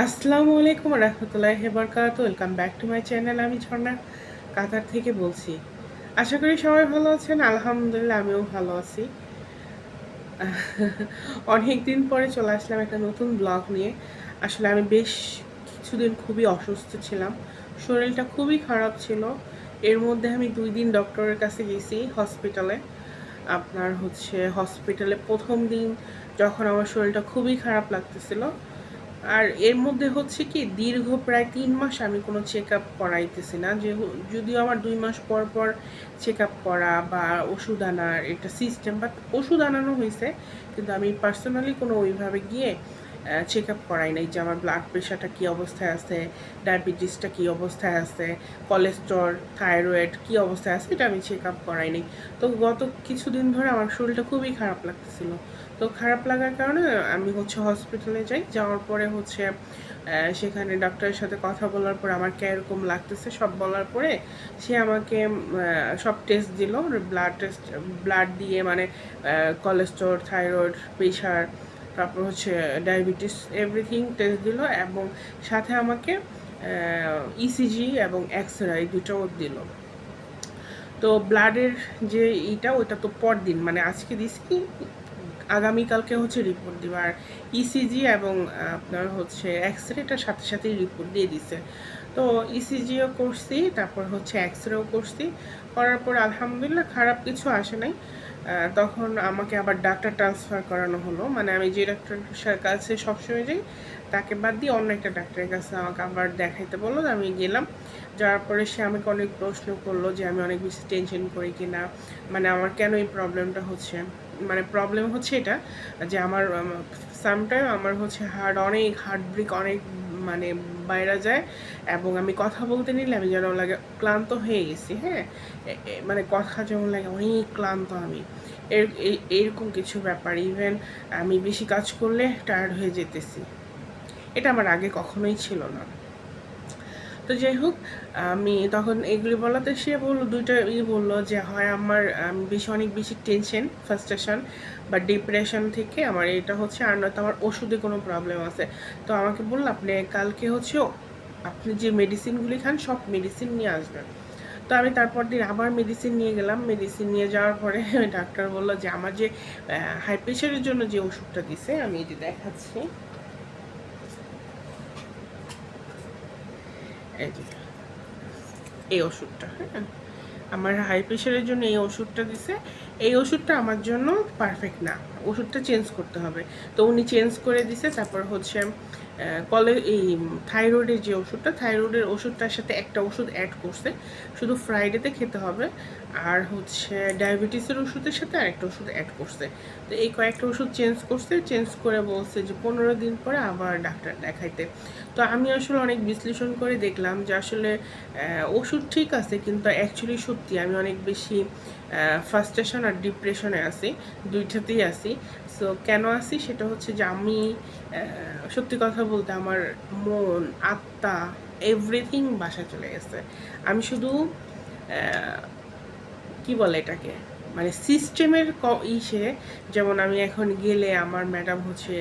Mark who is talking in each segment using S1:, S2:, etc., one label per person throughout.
S1: আসসালামু আলাইকুম রহমতুল্লাহ হেবরকাত welcome back to my channel আমি ঝর্ণা কাতার থেকে বলছি। আশা করি সবাই ভালো আছেন, আলহামদুলিল্লাহ আমিও ভালো আছি। অনেক দিন পরে চলে আসলাম একটা নতুন ব্লগ নিয়ে। আসলে আমি বেশ কিছুদিন খুবই অসুস্থ ছিলাম, শরীরটা খুবই খারাপ ছিল। এর মধ্যে আমি দুই দিন ডক্টরের কাছে গেছি হসপিটালে আপনার হচ্ছে হসপিটালে প্রথম দিন যখন আমার শরীরটা খুবই খারাপ লাগতেছিল আর এর মধ্যে হচ্ছে কি, দীর্ঘ প্রায় তিন মাস আমি কোনো চেক আপ করাইতেছি না। যে যদিও আমার দুই মাস পর পর চেক আপ করা বা ওষুধ আনার একটা সিস্টেম বা ওষুধ আনানো হয়েছে কিন্তু আমি পার্সোনালি কোনো ওইভাবে গিয়ে চেক আপ করাই নাই যে আমার ব্লাড প্রেশারটা কী অবস্থায় আছে ডায়াবেটিসটা কী অবস্থায় আছে কোলেস্ট্রল থাইরয়েড কী অবস্থায় আছে, এটা আমি চেক আপ করাই নাই। তো গত কিছুদিন ধরে আমার শরীরটা খুবই খারাপ লাগতেছিল। তো খারাপ লাগার কারণে আমি হচ্ছে হসপিটালে যাই, যাওয়ার পরে হচ্ছে সেখানে ডাক্তারের সাথে কথা বলার পর আমার কীরকম লাগতেছে, সব বলার পরে সে আমাকে সব টেস্ট দিল ব্লাড টেস্ট ব্লাড দিয়ে মানে কোলেস্ট্রল থাইরয়েড প্রেশার তারপর হচ্ছে ডায়াবেটিস এভরিথিং টেস্ট দিল এবং সাথে আমাকে ইসিজি e এবং এক্স রে এই দুটোও দিল। তো ব্লাডের যে ইটা ওটা তো পরদিন মানে আজকে দিছি, আগামীকালকে হচ্ছে রিপোর্ট দিব। আর ইসিজি e এবং আপনার হচ্ছে এক্স রেটার সাথে সাথেই রিপোর্ট দিয়ে দিছে। তো ইসিজিও e করছি, তারপর হচ্ছে এক্স রেও করছি। করার পর আলহামদুলিল্লাহ খারাপ কিছু আসে নাই। তখন আমাকে আবার ডাক্তার ট্রান্সফার করানো হলো। মানে আমি যে ডাক্তারের কাছে সবসময় যাই, তাকে বাদ দিয়ে অন্য একটা ডাক্তারের কাছে আমাকে আবার দেখাইতে বলল আমি গেলাম। যাওয়ার পরে সে আমাকে অনেক প্রশ্ন করল যে আমি অনেক বেশি টেনশন করি কি না মানে আমার কেন এই প্রবলেমটা হচ্ছে? মানে প্রবলেম হচ্ছে এটা যে আমার সামটাইম আমার হচ্ছে হার্ট অনেক হার্ট ব্রেক অনেক মানে বাইরে যায় এবং আমি কথা বলতে নিলে আমি যেন লাগে ক্লান্ত হয়ে গেছি হ্যাঁ? মানে কথা যেমন লাগে অনেক ক্লান্ত আমি। এর এইরকম কিছু ব্যাপার। ইভেন আমি বেশি কাজ করলে টায়ার্ড হয়ে যেতেছি। এটা আমার আগে কখনোই ছিল না। তো যাই হোক, আমি তখন এগুলি বলাতে সে বলল, দুইটা ই বলল যে, হয় আমার বেশি, অনেক বেশি টেনশন ফার্স্টেশন বা ডিপ্রেশন থেকে আমার এটা হচ্ছে, আর নয়তো আমার ওষুধে কোনো প্রবলেম আছে। তো আমাকে বলল, আপনি কালকে হচ্ছে আপনি যে মেডিসিনগুলি খান, সব মেডিসিন নিয়ে আসবেন। তো আমি তারপর দিন আবার মেডিসিন নিয়ে গেলাম। মেডিসিন নিয়ে যাওয়ার পরে ডাক্তার বলল যে, আমার যে হাই প্রেশারের জন্য যে ওষুধটা দিছে, আমি এটি দেখাচ্ছি। এই ওষুধটা হ্যাঁ? আমার হাই প্রেশারের জন্য এই ওষুধটা দিছে। এই ওষুধটা আমার জন্য পারফেক্ট না। ওষুধটা চেঞ্জ করতে হবে। তো উনি চেঞ্জ করে দিছে, তারপর হচ্ছে কলে এই থাইরয়েডের যে ওষুধটা থাইরয়েডের ওষুধটার সাথে একটা ওষুধ অ্যাড করছে। শুধু ফ্রাইডেতে খেতে হবে। আর হচ্ছে ডায়াবেটিসের ওষুধের সাথে আরেকটা ওষুধ অ্যাড করছে। তো এই কয়েকটা ওষুধ চেঞ্জ করছে চেঞ্জ করে বলছে যে পনেরো দিন পরে আবার ডাক্তার দেখাইতে। তো আমি আসলে অনেক বিশ্লেষণ করে দেখলাম যে আসলে ওষুধ ঠিক আছে কিন্তু অ্যাকচুয়ালি সত্যি আমি অনেক বেশি ফার্স্টেশন আর ডিপ্রেশনে আছি, দুইটাতেই আছি। সো কেন আছি? সেটা হচ্ছে যে আমি সত্যি কথা বলতে আমার মন, আত্মা এভরিথিং বাসা চলে গেছে। আমি শুধু কি বলে এটাকে? মানে সিস্টেমের ইসে, যেমন আমি এখন গেলে আমার ম্যাডাম হচ্ছে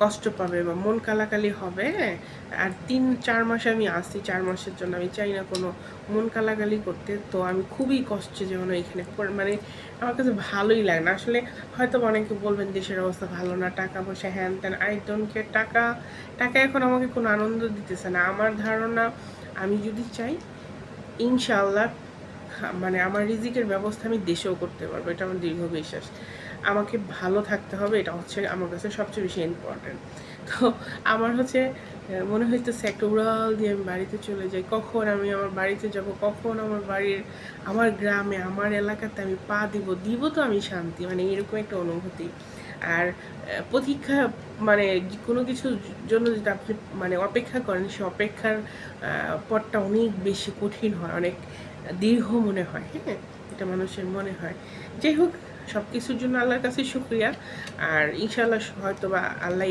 S1: কষ্ট পাবে বা মন কালাকালি হবে হ্যাঁ? আর তিন, চার মাস আমি আসছি, চার মাসের জন্য আমি চাই না কোনো মন কালাকালি করতে। তো আমি খুবই কষ্টে যেমন এখানে মানে আমার কাছে ভালোই লাগে না। আসলে হয়তো অনেকে বলবেন দেশের অবস্থা ভালো না, টাকা পয়সা হ্যান ত্যান আই ডোন্ট কেয়ার টাকা টাকা এখন আমাকে কোনো আনন্দ দিতেছে না। আমার ধারণা, আমি যদি চাই ইনশাল্লাহ মানে আমার রিজিকের ব্যবস্থা আমি দেশেও করতে পারব, এটা আমার দীর্ঘ বিশ্বাস। আমাকে ভালো থাকতে হবে, এটা হচ্ছে আমার কাছে সবচেয়ে বেশি ইম্পর্টেন্ট তো আমার হচ্ছে মনে হইতেছে একটা উড়াল দিয়ে আমি বাড়িতে চলে যাই, কখন আমি আমার বাড়িতে যাব, কখন আমার বাড়ির, আমার গ্রামে, আমার এলাকাতে আমি পা দিব দিব তো আমি শান্তি মানে এরকম একটা অনুভূতি। আর প্রতীক্ষা মানে কোনো কিছুর জন্য যেটা আপনি মানে অপেক্ষা করেন, সে অপেক্ষার পথটা অনেক বেশি কঠিন হয়, অনেক দীর্ঘ মনে হয় হ্যাঁ? এটা মানুষের মনে হয়। যাই হোক সব কিছুর জন্য আল্লাহর কাছে শুক্রিয়া। আর ইনশাল্লাহ হয়তো বা আল্লাহ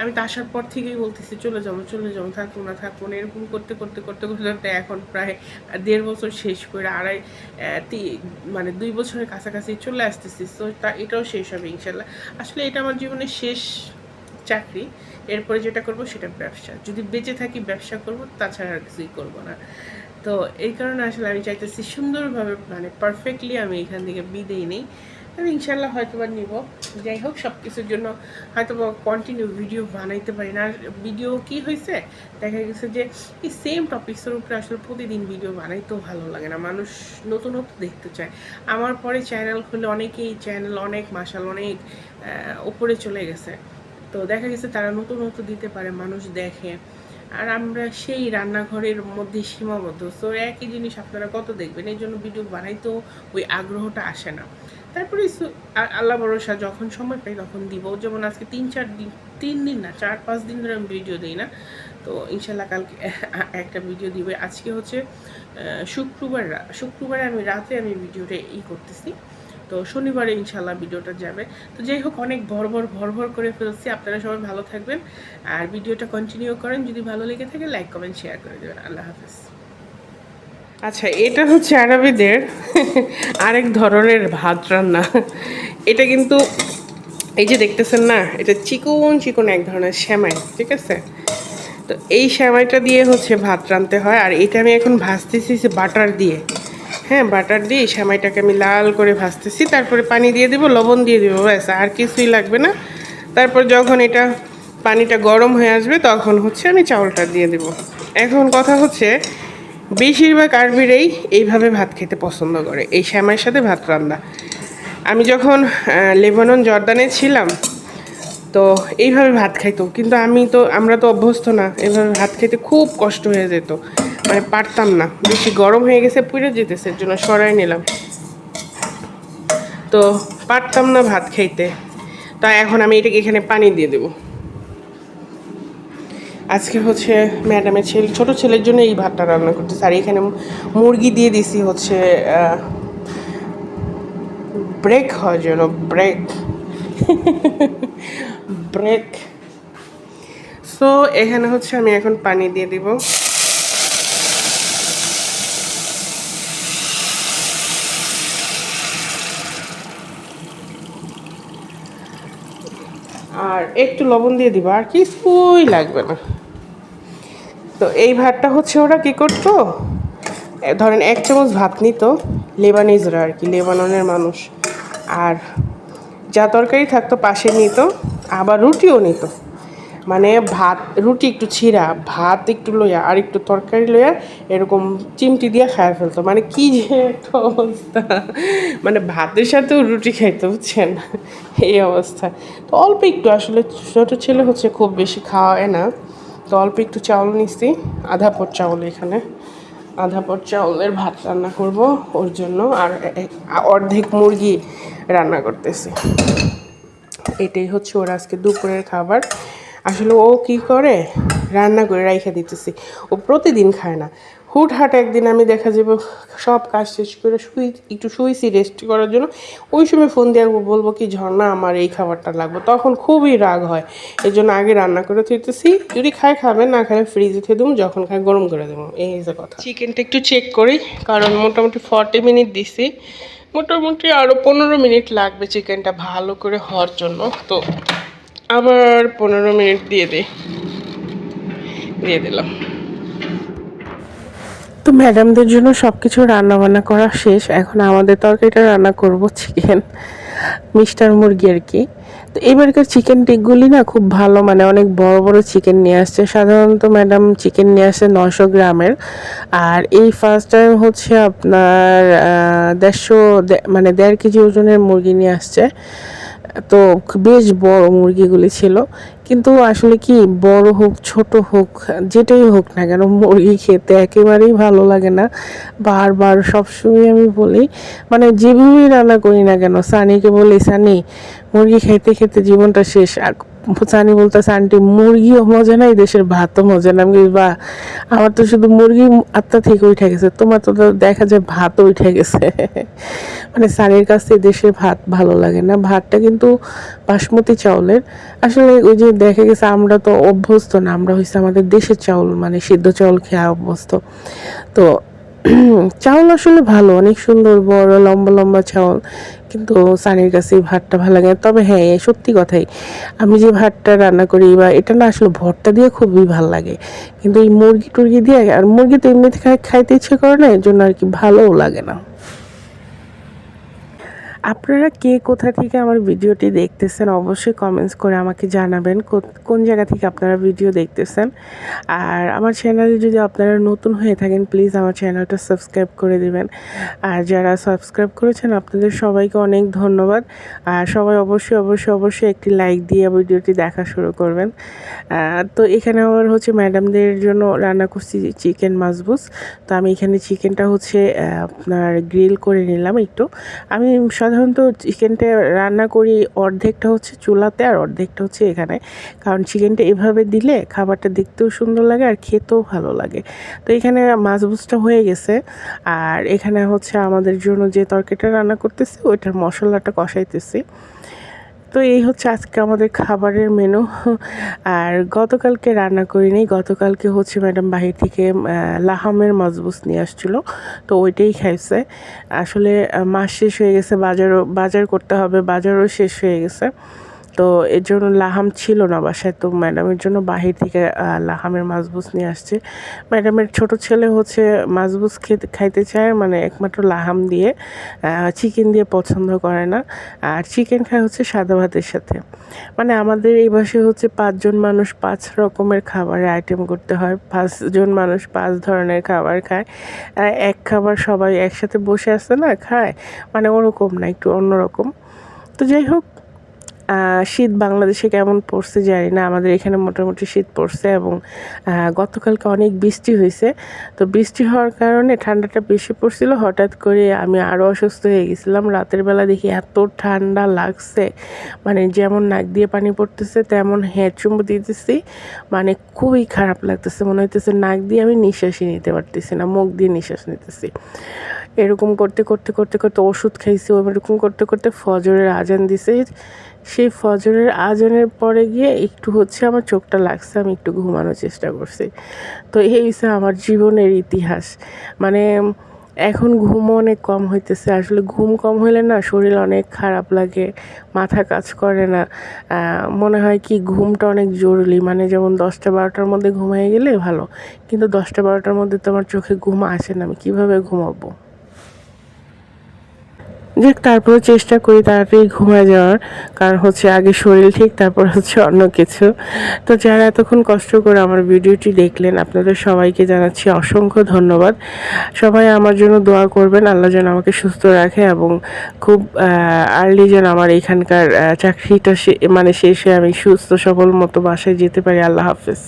S1: আমি তো আসার পর থেকেই বলতেছি, চলে যাব চলে যাব, থাকব না থাকব না, এরকম করতে করতে করতে করতে এখন প্রায় দেড় বছর শেষ করে আড়াই মানে দুই বছরের কাছাকাছি চলে আসতেছি। তো তা এটাও শেষ হবে ইনশাল্লাহ আসলে এটা আমার জীবনের শেষ চাকরি। এরপরে যেটা করব সেটা ব্যবসা। যদি বেঁচে থাকি ব্যবসা করব, তাছাড়া আর কিছুই করব না। তো এই কারণে আসলে আমি চাইতেছি সুন্দরভাবে মানে পারফেক্টলি আমি এখান থেকে বিদেই নেই। আমি ইনশাল্লাহ হয়তো বা নিব। যাই হোক সব কিছুর জন্য হয়তো বা কন্টিনিউ ভিডিও বানাইতে পারি না। আর ভিডিও কি হয়েছে দেখা গেছে যে এই সেম টপিক্সের উপরে আসলে প্রতিদিন ভিডিও বানাইতেও ভালো লাগে না। মানুষ নতুনত্ব দেখতে চায়। আমার পরে চ্যানেল খুলে অনেকেই চ্যানেল অনেক মাসাল অনেক উপরে চলে গেছে। তো দেখা গেছে তারা নতুনত্ব দিতে পারে, মানুষ দেখে। আর আমরা সেই রান্নাঘরের মধ্যে সীমাবদ্ধ। সো একই জিনিস আপনারা কত দেখবেন, এই জন্য ভিডিও বানাইতেও ওই আগ্রহটা আসে না। তারপরে আল্লাহ ভরসা, যখন সময় পাই তখন দিব। যেমন আজকে তিন, চার দিন, তিন দিন না, চার, পাঁচ দিন ধরে আমি ভিডিও দিই না। তো ইনশাল্লাহ কালকে একটা ভিডিও দিবে। আজকে হচ্ছে শুক্রবার শুক্রবারে আমি, রাতে আমি ভিডিওটা ই করতেছি। তো শনিবারে ইনশাল্লাহ ভিডিওটা যাবে। তো যাই হোক, অনেক ভর ভর ভর ভর করে ফেলছি। আপনারা সবাই ভালো থাকবেন। আর ভিডিওটা কন্টিনিউ করেন। যদি ভালো লেগে থাকে লাইক কমেন্ট শেয়ার করে দেবেন। আল্লাহ হাফেজ। আচ্ছা এটা হচ্ছে আরবিদের আরেক ধরনের ভাত রান্না। এটা কিন্তু এই যে দেখতেছেন না, এটা চিকন চিকন এক ধরনের শ্যামাই ঠিক আছে? তো এই শ্যামাইটা দিয়ে হচ্ছে ভাত রানতে হয়। আর এটা আমি এখন ভাজতেছি, বাটার দিয়ে। হ্যাঁ বাটার দিয়ে এই শ্যামাইটাকে আমি লাল করে ভাজতেছি, তারপরে পানি দিয়ে দেবো, লবণ দিয়ে দেবো, ব্যাস, আর কিছুই লাগবে না। তারপর যখন এটা পানিটা গরম হয়ে আসবে, তখন হচ্ছে আমি চাউলটা দিয়ে দেবো। এখন কথা হচ্ছে, বেশিরভাগ আরবিরাই এইভাবে ভাত খেতে পছন্দ করে, এই শ্যামাইয়ের সাথে ভাত রান্না। আমি যখন লেবানন, জর্দানে ছিলাম, তো এইভাবে ভাত খাইতো, কিন্তু আমি তো, আমরা তো অভ্যস্ত না, এইভাবে ভাত খেতে খুব কষ্ট হয়ে যেত। মানে পারতাম না। বেশি গরম হয়ে গেছে, পুড়ে যেতেছে, এর জন্য সরাই নিলাম। তো পারতাম না ভাত খাইতে। তাই এখন আমি এটাকে এখানে পানি দিয়ে দেবো। আজকে হচ্ছে ম্যাডামের ছেলে, ছোট ছেলের জন্য এই ভাতটা রান্না করতেছি। আর এখানে মুরগি দিয়ে দিছি হচ্ছে ব্রেক হওয়ার জন্য, ব্রেক। ব্রেক। সো এখানে হচ্ছে আমি এখন পানি দিয়ে দিব আর একটু লবণ দিয়ে দিবা, আর কিছুই লাগবে না। তো এই ভাতটা হচ্ছে ওরা কি করতো? ধরেন এক চামচ ভাত নিত, লেবানিজরা আর কি, লেবাননের মানুষ। আর যা তরকারি থাকতো, পাশে নিত, আবার রুটিও নিত। মানে ভাত, রুটি একটু ছিঁড়া, ভাত একটু লইয়া আর একটু তরকারি লইয়া এরকম চিমটি দিয়ে খায় ফেলতো। মানে কি যে একটা অবস্থা। মানে ভাতের সাথেও রুটি খাইতে, বুঝছেন? এই অবস্থা। তো অল্প একটু আসলে ছোটো ছেলে হচ্ছে খুব বেশি খাওয়ায় না। তো অল্প একটু চাউল নিচ্ছি আধা পট চাউল এখানে। আধা পট চাউলের ভাত রান্না করব ওর জন্য আর অর্ধেক মুরগি রান্না করতেছি। এটাই হচ্ছে ওর আজকে দুপুরের খাবার। আসলে ও কি করে? রান্না করে রাইখা দিতেছি। ও প্রতিদিন খায় না। হুটহাট একদিন আমি দেখা যাব সব কাজ শেষ করে শুই, একটু শুইছি রেস্ট করার জন্য। ওই সময় ফোন দিয়ে বলব, কি ঝর্ণা আমার এই খাবারটা লাগবে। তখন খুবই রাগ হয়। এই জন্য আগে রান্না করে থইতেছি। যদি খায় খাবেন না খায় ফ্রিজে থুয়ে দেবো, যখন খায় গরম করে দেবো। এই হচ্ছে কথা। চিকেনটা একটু চেক করি, কারণ মোটামুটি ফর্টি মিনিট দিছি। মোটামুটি আরও পনেরো মিনিট লাগবে চিকেনটা ভালো করে হওয়ার জন্য। তো আবার পনেরো মিনিট দিয়ে দিই দিয়ে দিলাম। তো ম্যাডামদের জন্য সব কিছু রান্না বান্না করা শেষ। এখন আমাদের তরকারিটা রান্না করব চিকেন মিস্টার মুরগি আর কি। তো এবারকার চিকেন টিকগুলি না খুব ভালো মানে অনেক বড় বড় চিকেন নিয়ে আসছে। সাধারণত ম্যাডাম চিকেন নিয়ে আসে নশো গ্রামের। আর এই ফার্স্ট টাইম হচ্ছে আপনার দেড়শো মানে দেড় কেজি ওজনের মুরগি নিয়ে আসছে। তো বেশ বড় মুরগিগুলি ছিল। কিন্তু আসলে কি, বড় হোক, ছোট হোক, যেটাই হোক না কেন, মুরগি খেতে একেবারেই ভালো লাগে না। বারবার সবসময় আমি বলি মানে যেভাবেই রান্না করি না কেন, সানিকে বলি, সানি, মুরগি খেতে খেতে জীবনটা শেষ, আর সানি বলতেছে, আন্টি মুরগিও মজা নাই, দেশের ভাতও মজা না বাহ, আমার তো শুধু মুরগি আত্মা থেকে উঠে গেছে, তোমার তো দেখা যায় ভাতও উঠে গেছে। মানে সানির কাছে দেশের ভাত ভালো লাগে না। ভাতটা কিন্তু বাসমতি চাউলের। আসলে ওই যে দেখা গেছে, আমরা তো অভ্যস্ত না, আমরা হয়েছে আমাদের দেশের চাউল মানে সিদ্ধ চাউল খেয়ে অভ্যস্ত। তো চাউল আসলে ভালো, অনেক সুন্দর, বড়, লম্বা লম্বা চাউল। কিন্তু সানির কাছে ভাতটা ভালো লাগে। তবে হ্যাঁ সত্যি কথাই, আমি যে ভাতটা রান্না করি বা এটা না আসলে ভর্তা দিয়ে খুবই ভালো লাগে কিন্তু এই মুরগি টুরগি দিয়ে, আর মুরগি তো এমনিতে খাই- খাইতে ইচ্ছে করে না, এর জন্য আর কি ভালোও লাগে না আপনারা কে কোথা থেকে আমার ভিডিওটি দেখতেছেন, অবশ্যই কমেন্টস করে আমাকে জানাবেন কোন জায়গা থেকে আপনারা ভিডিও দেখতেছেন। আর আমার চ্যানেলে যদি আপনারা নতুন হয়ে থাকেন প্লিজ আমার চ্যানেলটা সাবস্ক্রাইব করে দিবেন। আর যারা সাবস্ক্রাইব করেছেন, আপনাদের সবাইকে অনেক ধন্যবাদ। আর সবাই অবশ্যই অবশ্যই অবশ্যই একটি লাইক দিয়ে ভিডিওটি দেখা শুরু করবেন। তো এখানে আবার হচ্ছে ম্যাডামদের জন্য রান্না করছি চিকেন মাছবুস তো আমি এখানে চিকেনটা হচ্ছে আপনার গ্রিল করে নিলাম একটু। আমি সাধারণত চিকেনটা রান্না করি অর্ধেকটা হচ্ছে চুলাতে আর অর্ধেকটা হচ্ছে এখানে। কারণ চিকেনটা এভাবে দিলে খাবারটা দেখতেও সুন্দর লাগে আর খেতেও ভালো লাগে। তো এখানে মাছ হয়ে গেছে। আর এখানে হচ্ছে আমাদের জন্য যে তরকারিটা রান্না করতেছি, ওইটার মশলাটা কষাইতেছি। তো এই হচ্ছে আজকে আমাদের খাবারের মেনু আর গতকালকে রান্না করি নি গতকালকে হচ্ছে ম্যাডাম বাহির থেকে লাহামের মজবুস নিয়ে আসছিল, তো ওইটাই খাইছে। আসলে মাস শেষ হয়ে গেছে, বাজারও, বাজার করতে হবে, বাজারও শেষ হয়ে গেছে। তো এর জন্য লাহাম ছিল না বাসায়। তো ম্যাডামের জন্য বাহির থেকে লাহামের মাছবুস নিয়ে আসছে। ম্যাডামের ছোট ছেলে হচ্ছে মাছবুস খেতে, খাইতে চায় মানে একমাত্র লাহাম দিয়ে চিকেন দিয়ে পছন্দ করে না। আর চিকেন খায় হচ্ছে সাদা ভাতের সাথে। মানে আমাদের এই বাসে হচ্ছে পাঁচজন মানুষ পাঁচ রকমের খাবারের আইটেম করতে হয়। পাঁচজন মানুষ পাঁচ ধরনের খাবার খায়। এক খাবার সবাই একসাথে বসে আসে না, খায়। মানে ওরকম না, একটু অন্যরকম। তো যাই হোক শীত বাংলাদেশে কেমন পড়ছে জানি না। আমাদের এখানে মোটামুটি শীত পড়ছে এবং গতকালকে অনেক বৃষ্টি হয়েছে। তো বৃষ্টি হওয়ার কারণে ঠান্ডাটা বেশি পড়ছিল। হঠাৎ করে আমি আরও অসুস্থ হয়ে গেছিলাম। রাতের বেলা দেখি এত ঠান্ডা লাগছে। মানে যেমন নাক দিয়ে পানি পড়তেছে, তেমন হ্যাঁ চুম্বু দিতেছি। মানে খুবই খারাপ লাগতেছে। মনে হইতেছে নাক দিয়ে আমি নিঃশ্বাসই নিতে পারতেছি না, মুখ দিয়ে নিঃশ্বাস নিতেছি। এরকম করতে করতে করতে করতে ওষুধ খাইছি এরকম করতে করতে ফজরের আজান দিছে। সেই ফজরের আজানের পরে গিয়ে একটু হচ্ছে আমার চোখটা লাগছে, আমি একটু ঘুমানোর চেষ্টা করছি। তো এই হচ্ছে আমার জীবনের ইতিহাস। মানে এখন ঘুমও অনেক কম হইতেছে। আসলে ঘুম কম হইলে না শরীর অনেক খারাপ লাগে, মাথা কাজ করে না। মনে হয় কি ঘুমটা অনেক জরুরি। মানে যেমন দশটা বারোটার মধ্যে ঘুমিয়ে গেলে ভালো, কিন্তু দশটা বারোটার মধ্যে তো আমার চোখে ঘুম আসে না, আমি কীভাবে ঘুমাবো? যাক তারপরে চেষ্টা করি তাড়াতাড়ি ঘুমায় যাওয়ার, কারণ হচ্ছে আগে শরীর ঠিক, তারপর হচ্ছে অন্য কিছু। তো যারা এতক্ষণ কষ্ট করে আমার ভিডিওটি দেখলেন, আপনাদের সবাইকে জানাচ্ছি অসংখ্য ধন্যবাদ। সবাই আমার জন্য দোয়া করবেন, আল্লাহ যেন আমাকে সুস্থ রাখে এবং খুব আর্লি যেন আমার এখানকার চাকরিটা মানে শেষে আমি সুস্থ, সবল মতো বাসায় যেতে পারি। আল্লাহ হাফেজ।